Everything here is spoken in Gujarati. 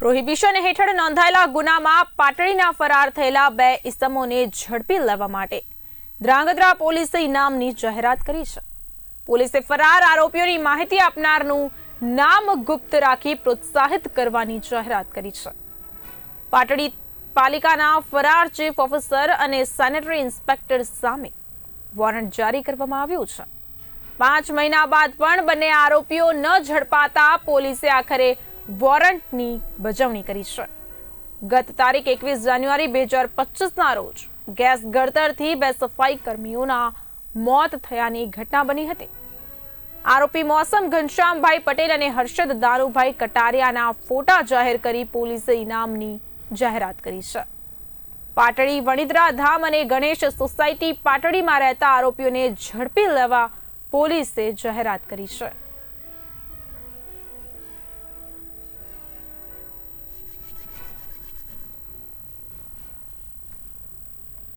પ્રોહિબિશન હેઠળ નોંધાયેલા ગુનામાં પાટડીના ફરાર થયેલા બે ઇસમોને ઝડપી લેવા માટે ધ્રાંગધ્રા પોલીસે ઇનામની જાહેરાત કરી છે. પોલીસે ફરાર આરોપીઓની માહિતી આપનારનું નામ ગુપ્ત રાખી પ્રોત્સાહિત કરવાની જાહેરાત કરી છે. પાટડી પાલિકાના ફરાર ચીફ ઓફિસર અને સેનેટરી ઇન્સ્પેક્ટર સામે વોરંટ જારી કરવામાં આવ્યું છે. પાંચ મહિના બાદ પણ બંને આરોપીઓ ન ઝડપાતા પોલીસે આખરે વોરંટની બજવણી કરી છે. ગત તારીખ એકવીસ જાન્યુઆરી બે હજાર પચીસના રોજ ગેસ ગળતરથી બે સફાઈ કર્મીઓના મોત થયાની ઘટના બની હતી. આરોપી મોસમ ઘનશ્યામભાઈ પટેલ અને હર્ષદ દારૂભાઈ કટારિયાના ફોટા જાહેર કરી પોલીસે ઇનામની જાહેરાત કરી છે. પાટડી વણિદ્રા ધામ અને ગણેશ સોસાયટી પાટડીમાં રહેતા આરોપીઓને ઝડપી લેવા પોલીસે જાહેરાત કરી છે.